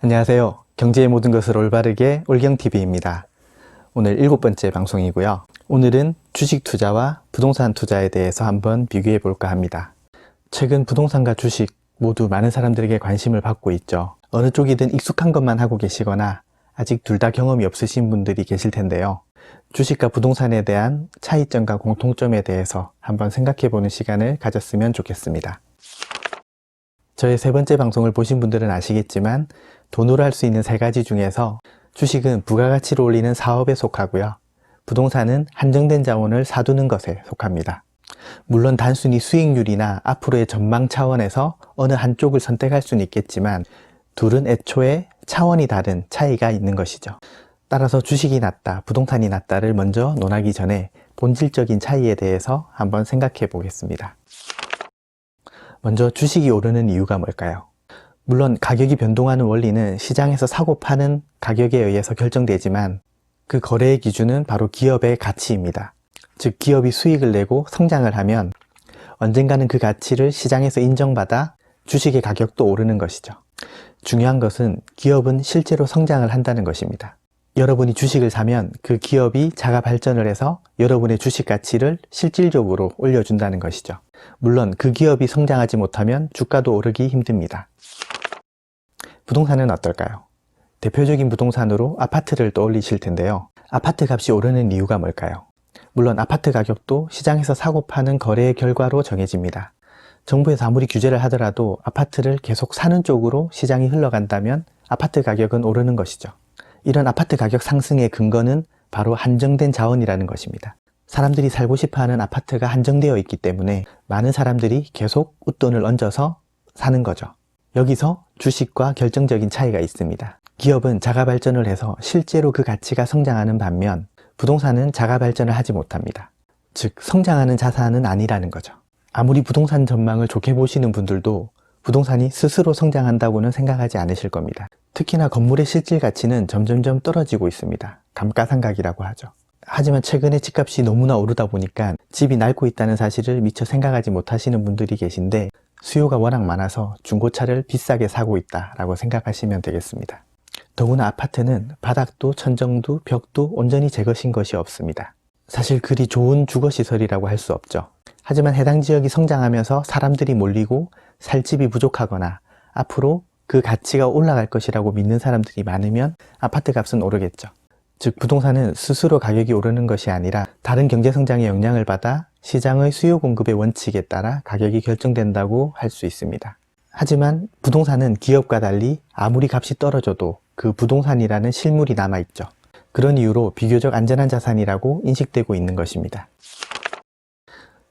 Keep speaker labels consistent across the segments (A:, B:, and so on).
A: 안녕하세요. 경제의 모든 것을 올바르게 올경TV입니다. 오늘 일곱 번째 방송이고요. 오늘은 주식 투자와 부동산 투자에 대해서 한번 비교해 볼까 합니다. 최근 부동산과 주식 모두 많은 사람들에게 관심을 받고 있죠. 어느 쪽이든 익숙한 것만 하고 계시거나 아직 둘 다 경험이 없으신 분들이 계실 텐데요. 주식과 부동산에 대한 차이점과 공통점에 대해서 한번 생각해 보는 시간을 가졌으면 좋겠습니다. 저의 세 번째 방송을 보신 분들은 아시겠지만 돈으로 할 수 있는 세 가지 중에서 주식은 부가가치를 올리는 사업에 속하고요. 부동산은 한정된 자원을 사두는 것에 속합니다. 물론 단순히 수익률이나 앞으로의 전망 차원에서 어느 한쪽을 선택할 수는 있겠지만 둘은 애초에 차원이 다른 차이가 있는 것이죠. 따라서 주식이 낫다, 부동산이 낫다를 먼저 논하기 전에 본질적인 차이에 대해서 한번 생각해 보겠습니다. 먼저 주식이 오르는 이유가 뭘까요? 물론 가격이 변동하는 원리는 시장에서 사고 파는 가격에 의해서 결정되지만 그 거래의 기준은 바로 기업의 가치입니다. 즉 기업이 수익을 내고 성장을 하면 언젠가는 그 가치를 시장에서 인정받아 주식의 가격도 오르는 것이죠. 중요한 것은 기업은 실제로 성장을 한다는 것입니다. 여러분이 주식을 사면 그 기업이 자가 발전을 해서 여러분의 주식 가치를 실질적으로 올려준다는 것이죠. 물론 그 기업이 성장하지 못하면 주가도 오르기 힘듭니다. 부동산은 어떨까요? 대표적인 부동산으로 아파트를 떠올리실 텐데요. 아파트 값이 오르는 이유가 뭘까요? 물론 아파트 가격도 시장에서 사고 파는 거래의 결과로 정해집니다. 정부에서 아무리 규제를 하더라도 아파트를 계속 사는 쪽으로 시장이 흘러간다면 아파트 가격은 오르는 것이죠. 이런 아파트 가격 상승의 근거는 바로 한정된 자원이라는 것입니다. 사람들이 살고 싶어 하는 아파트가 한정되어 있기 때문에 많은 사람들이 계속 웃돈을 얹어서 사는 거죠. 여기서 주식과 결정적인 차이가 있습니다. 기업은 자가 발전을 해서 실제로 그 가치가 성장하는 반면 부동산은 자가 발전을 하지 못합니다. 즉, 성장하는 자산은 아니라는 거죠. 아무리 부동산 전망을 좋게 보시는 분들도 부동산이 스스로 성장한다고는 생각하지 않으실 겁니다. 특히나 건물의 실질 가치는 점점점 떨어지고 있습니다. 감가상각이라고 하죠. 하지만 최근에 집값이 너무나 오르다 보니까 집이 낡고 있다는 사실을 미처 생각하지 못하시는 분들이 계신데 수요가 워낙 많아서 중고차를 비싸게 사고 있다라고 생각하시면 되겠습니다. 더구나 아파트는 바닥도 천정도 벽도 온전히 제 것인 것이 없습니다. 사실 그리 좋은 주거시설이라고 할 수 없죠. 하지만 해당 지역이 성장하면서 사람들이 몰리고 살 집이 부족하거나 앞으로 그 가치가 올라갈 것이라고 믿는 사람들이 많으면 아파트 값은 오르겠죠. 즉 부동산은 스스로 가격이 오르는 것이 아니라 다른 경제 성장의 영향을 받아 시장의 수요 공급의 원칙에 따라 가격이 결정된다고 할 수 있습니다. 하지만 부동산은 기업과 달리 아무리 값이 떨어져도 그 부동산이라는 실물이 남아있죠. 그런 이유로 비교적 안전한 자산이라고 인식되고 있는 것입니다.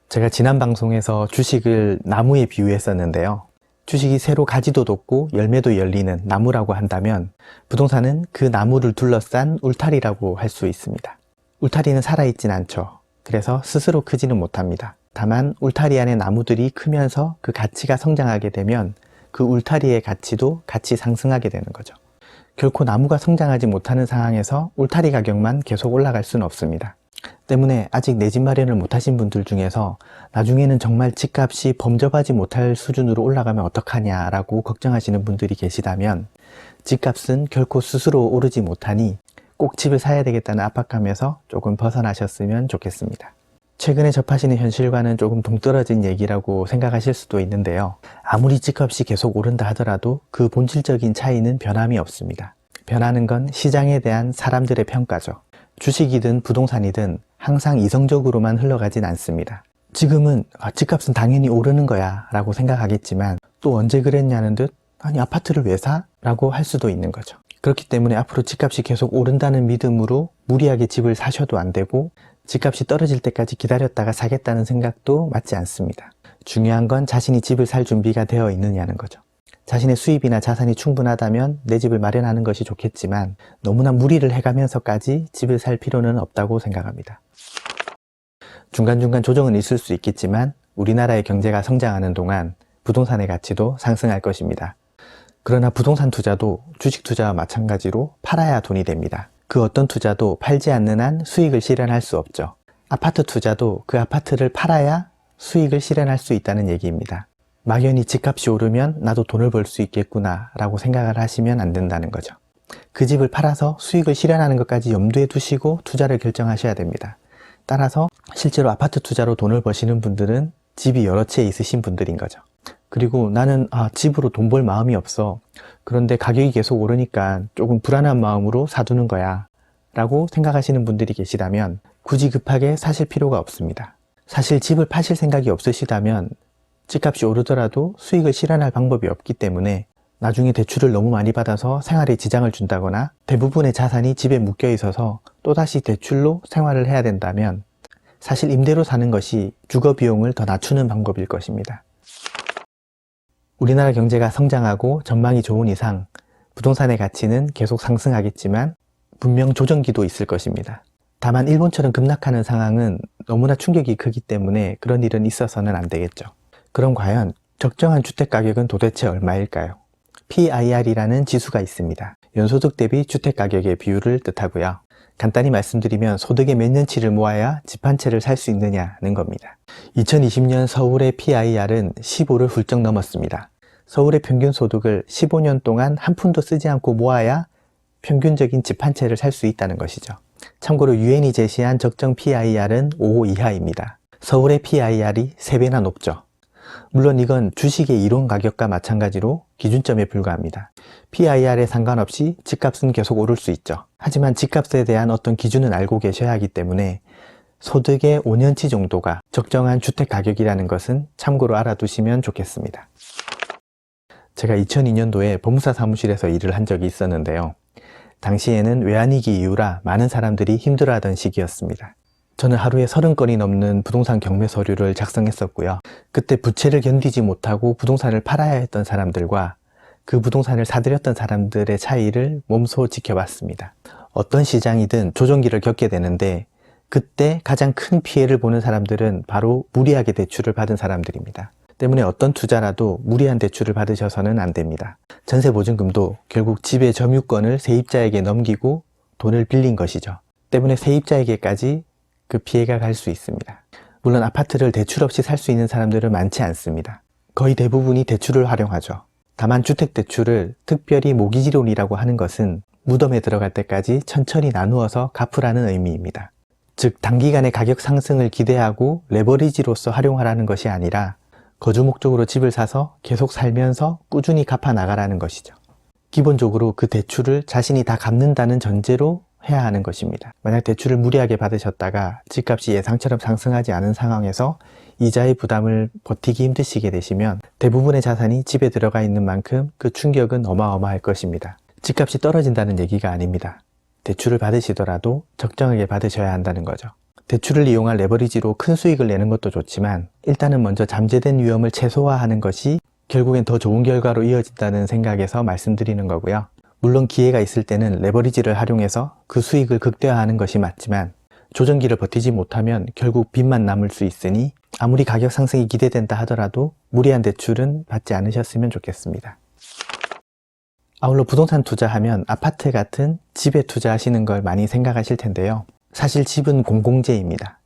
A: 제가 지난 방송에서 주식을 나무에 비유했었는데요. 주식이 새로 가지도 돋고 열매도 열리는 나무라고 한다면 부동산은 그 나무를 둘러싼 울타리라고 할 수 있습니다. 울타리는 살아있진 않죠. 그래서 스스로 크지는 못합니다. 다만 울타리 안에 나무들이 크면서 그 가치가 성장하게 되면 그 울타리의 가치도 같이 상승하게 되는 거죠. 결코 나무가 성장하지 못하는 상황에서 울타리 가격만 계속 올라갈 수는 없습니다. 때문에 아직 내 집 마련을 못하신 분들 중에서 나중에는 정말 집값이 범접하지 못할 수준으로 올라가면 어떡하냐라고 걱정하시는 분들이 계시다면 집값은 결코 스스로 오르지 못하니 꼭 집을 사야 되겠다는 압박감에서 조금 벗어나셨으면 좋겠습니다. 최근에 접하시는 현실과는 조금 동떨어진 얘기라고 생각하실 수도 있는데요. 아무리 집값이 계속 오른다 하더라도 그 본질적인 차이는 변함이 없습니다. 변하는 건 시장에 대한 사람들의 평가죠. 주식이든 부동산이든 항상 이성적으로만 흘러가진 않습니다. 지금은 아, 집값은 당연히 오르는 거야 라고 생각하겠지만 또 언제 그랬냐는 듯 아니 아파트를 왜 사? 라고 할 수도 있는 거죠. 그렇기 때문에 앞으로 집값이 계속 오른다는 믿음으로 무리하게 집을 사셔도 안 되고 집값이 떨어질 때까지 기다렸다가 사겠다는 생각도 맞지 않습니다. 중요한 건 자신이 집을 살 준비가 되어 있느냐는 거죠. 자신의 수입이나 자산이 충분하다면 내 집을 마련하는 것이 좋겠지만 너무나 무리를 해가면서까지 집을 살 필요는 없다고 생각합니다. 중간중간 조정은 있을 수 있겠지만 우리나라의 경제가 성장하는 동안 부동산의 가치도 상승할 것입니다. 그러나 부동산 투자도 주식 투자와 마찬가지로 팔아야 돈이 됩니다. 그 어떤 투자도 팔지 않는 한 수익을 실현할 수 없죠. 아파트 투자도 그 아파트를 팔아야 수익을 실현할 수 있다는 얘기입니다. 막연히 집값이 오르면 나도 돈을 벌 수 있겠구나 라고 생각을 하시면 안 된다는 거죠. 그 집을 팔아서 수익을 실현하는 것까지 염두에 두시고 투자를 결정하셔야 됩니다. 따라서 실제로 아파트 투자로 돈을 버시는 분들은 집이 여러 채 있으신 분들인 거죠. 그리고 나는 아, 집으로 돈 벌 마음이 없어. 그런데 가격이 계속 오르니까 조금 불안한 마음으로 사두는 거야. 라고 생각하시는 분들이 계시다면 굳이 급하게 사실 필요가 없습니다. 사실 집을 파실 생각이 없으시다면 집값이 오르더라도 수익을 실현할 방법이 없기 때문에 나중에 대출을 너무 많이 받아서 생활에 지장을 준다거나 대부분의 자산이 집에 묶여 있어서 또다시 대출로 생활을 해야 된다면 사실 임대로 사는 것이 주거 비용을 더 낮추는 방법일 것입니다. 우리나라 경제가 성장하고 전망이 좋은 이상 부동산의 가치는 계속 상승하겠지만 분명 조정기도 있을 것입니다. 다만 일본처럼 급락하는 상황은 너무나 충격이 크기 때문에 그런 일은 있어서는 안 되겠죠. 그럼 과연 적정한 주택 가격은 도대체 얼마일까요? PIR이라는 지수가 있습니다. 연소득 대비 주택 가격의 비율을 뜻하고요. 간단히 말씀드리면 소득의 몇 년치를 모아야 집 한 채를 살 수 있느냐는 겁니다. 2020년 서울의 PIR은 15를 훌쩍 넘었습니다. 서울의 평균 소득을 15년 동안 한 푼도 쓰지 않고 모아야 평균적인 집 한 채를 살 수 있다는 것이죠. 참고로 유엔이 제시한 적정 PIR은 5 이하입니다. 서울의 PIR이 3배나 높죠. 물론 이건 주식의 이론 가격과 마찬가지로 기준점에 불과합니다. PIR에 상관없이 집값은 계속 오를 수 있죠. 하지만 집값에 대한 어떤 기준은 알고 계셔야 하기 때문에 소득의 5년치 정도가 적정한 주택 가격이라는 것은 참고로 알아두시면 좋겠습니다. 제가 2002년도에 법무사 사무실에서 일을 한 적이 있었는데요. 당시에는 외환위기 이후라 많은 사람들이 힘들어하던 시기였습니다. 저는 하루에 30건이 넘는 부동산 경매 서류를 작성했었고요. 그때 부채를 견디지 못하고 부동산을 팔아야 했던 사람들과 그 부동산을 사들였던 사람들의 차이를 몸소 지켜봤습니다. 어떤 시장이든 조정기를 겪게 되는데 그때 가장 큰 피해를 보는 사람들은 바로 무리하게 대출을 받은 사람들입니다. 때문에 어떤 투자라도 무리한 대출을 받으셔서는 안 됩니다. 전세 보증금도 결국 집의 점유권을 세입자에게 넘기고 돈을 빌린 것이죠. 때문에 세입자에게까지 그 피해가 갈 수 있습니다. 물론 아파트를 대출 없이 살 수 있는 사람들은 많지 않습니다. 거의 대부분이 대출을 활용하죠. 다만 주택대출을 특별히 모기지론이라고 하는 것은 무덤에 들어갈 때까지 천천히 나누어서 갚으라는 의미입니다. 즉, 단기간의 가격 상승을 기대하고 레버리지로서 활용하라는 것이 아니라 거주 목적으로 집을 사서 계속 살면서 꾸준히 갚아 나가라는 것이죠. 기본적으로 그 대출을 자신이 다 갚는다는 전제로 해야 하는 것입니다. 만약 대출을 무리하게 받으셨다가 집값이 예상처럼 상승하지 않은 상황에서 이자의 부담을 버티기 힘드시게 되시면 대부분의 자산이 집에 들어가 있는 만큼 그 충격은 어마어마할 것입니다. 집값이 떨어진다는 얘기가 아닙니다. 대출을 받으시더라도 적정하게 받으셔야 한다는 거죠. 대출을 이용한 레버리지로 큰 수익을 내는 것도 좋지만 일단은 먼저 잠재된 위험을 최소화하는 것이 결국엔 더 좋은 결과로 이어진다는 생각에서 말씀드리는 거고요. 물론 기회가 있을 때는 레버리지를 활용해서 그 수익을 극대화하는 것이 맞지만 조정기를 버티지 못하면 결국 빚만 남을 수 있으니 아무리 가격 상승이 기대된다 하더라도 무리한 대출은 받지 않으셨으면 좋겠습니다. 아울러 부동산 투자하면 아파트 같은 집에 투자하시는 걸 많이 생각하실 텐데요. 사실 집은 공공재입니다.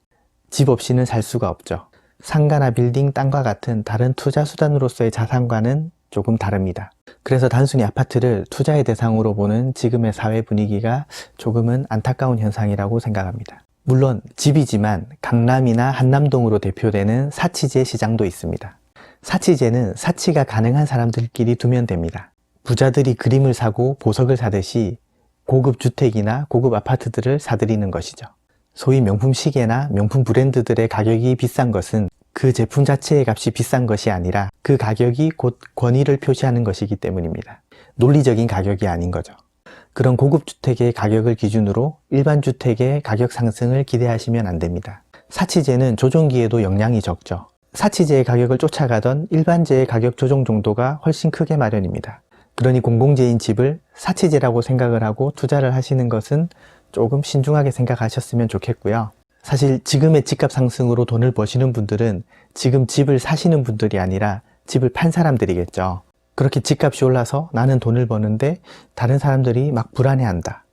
A: 집 없이는 살 수가 없죠. 상가나 빌딩, 땅과 같은 다른 투자 수단으로서의 자산과는 조금 다릅니다. 그래서 단순히 아파트를 투자의 대상으로 보는 지금의 사회 분위기가 조금은 안타까운 현상이라고 생각합니다. 물론 집이지만 강남이나 한남동으로 대표되는 사치제 시장도 있습니다. 사치제는 사치가 가능한 사람들끼리 두면 됩니다. 부자들이 그림을 사고 보석을 사듯이 고급 주택이나 고급 아파트들을 사들이는 것이죠. 소위 명품 시계나 명품 브랜드들의 가격이 비싼 것은 그 제품 자체의 값이 비싼 것이 아니라 그 가격이 곧 권위를 표시하는 것이기 때문입니다. 논리적인 가격이 아닌 거죠. 그런 고급 주택의 가격을 기준으로 일반 주택의 가격 상승을 기대하시면 안 됩니다. 사치제는 조정기에도 영향이 적죠. 사치제의 가격을 쫓아가던 일반제의 가격 조정 정도가 훨씬 크게 마련입니다. 그러니 공공재인 집을 사치제라고 생각을 하고 투자를 하시는 것은 조금 신중하게 생각하셨으면 좋겠고요. 사실 지금의 집값 상승으로 돈을 버시는 분들은 지금 집을 사시는 분들이 아니라 집을 판 사람들이겠죠. 그렇게 집값이 올라서 나는 돈을 버는데 다른 사람들이 막 불안해한다.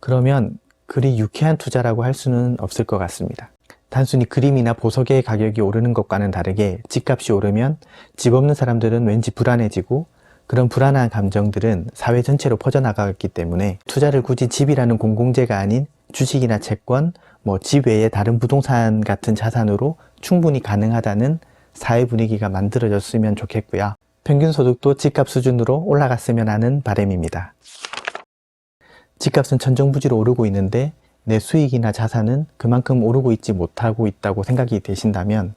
A: 그러면 그리 유쾌한 투자라고 할 수는 없을 것 같습니다. 단순히 그림이나 보석의 가격이 오르는 것과는 다르게 집값이 오르면 집 없는 사람들은 왠지 불안해지고 그런 불안한 감정들은 사회 전체로 퍼져나가기 때문에 투자를 굳이 집이라는 공공재가 아닌 주식이나 채권, 뭐 집 외에 다른 부동산 같은 자산으로 충분히 가능하다는 사회 분위기가 만들어졌으면 좋겠고요. 평균 소득도 집값 수준으로 올라갔으면 하는 바람입니다. 집값은 천정부지로 오르고 있는데 내 수익이나 자산은 그만큼 오르고 있지 못하고 있다고 생각이 되신다면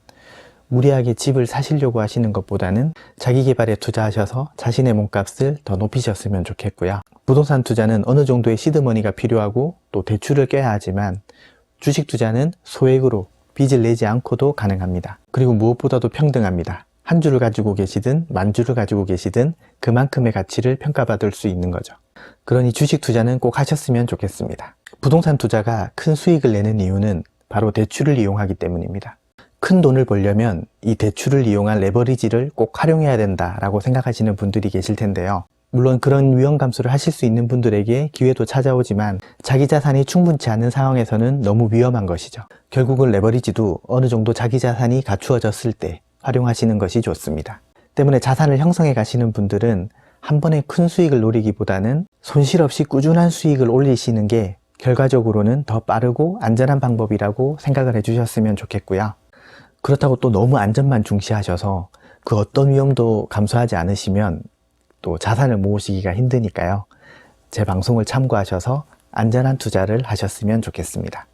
A: 무리하게 집을 사시려고 하시는 것보다는 자기 개발에 투자하셔서 자신의 몸값을 더 높이셨으면 좋겠고요. 부동산 투자는 어느 정도의 시드머니가 필요하고 또 대출을 껴야 하지만 주식 투자는 소액으로 빚을 내지 않고도 가능합니다. 그리고 무엇보다도 평등합니다. 한 주를 가지고 계시든 만 주를 가지고 계시든 그만큼의 가치를 평가받을 수 있는 거죠. 그러니 주식 투자는 꼭 하셨으면 좋겠습니다. 부동산 투자가 큰 수익을 내는 이유는 바로 대출을 이용하기 때문입니다. 큰 돈을 벌려면 이 대출을 이용한 레버리지를 꼭 활용해야 된다라고 생각하시는 분들이 계실 텐데요. 물론 그런 위험 감수를 하실 수 있는 분들에게 기회도 찾아오지만 자기 자산이 충분치 않은 상황에서는 너무 위험한 것이죠. 결국은 레버리지도 어느 정도 자기 자산이 갖추어졌을 때 활용하시는 것이 좋습니다. 때문에 자산을 형성해 가시는 분들은 한 번에 큰 수익을 노리기보다는 손실 없이 꾸준한 수익을 올리시는 게 결과적으로는 더 빠르고 안전한 방법이라고 생각을 해주셨으면 좋겠고요. 그렇다고 또 너무 안전만 중시하셔서 그 어떤 위험도 감수하지 않으시면 또 자산을 모으시기가 힘드니까요. 제 방송을 참고하셔서 안전한 투자를 하셨으면 좋겠습니다.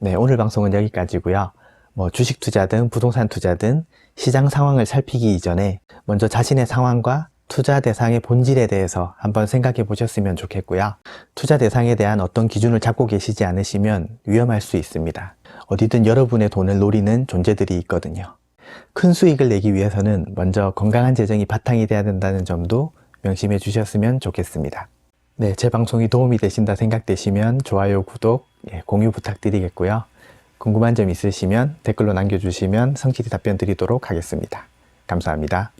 A: 네, 오늘 방송은 여기까지고요. 뭐 주식 투자든 부동산 투자든 시장 상황을 살피기 이전에 먼저 자신의 상황과 투자 대상의 본질에 대해서 한번 생각해 보셨으면 좋겠고요. 투자 대상에 대한 어떤 기준을 잡고 계시지 않으시면 위험할 수 있습니다. 어디든 여러분의 돈을 노리는 존재들이 있거든요. 큰 수익을 내기 위해서는 먼저 건강한 재정이 바탕이 돼야 된다는 점도 명심해 주셨으면 좋겠습니다. 네, 제 방송이 도움이 되신다 생각되시면 좋아요, 구독, 예, 공유 부탁드리겠고요. 궁금한 점 있으시면 댓글로 남겨주시면 성실히 답변 드리도록 하겠습니다. 감사합니다.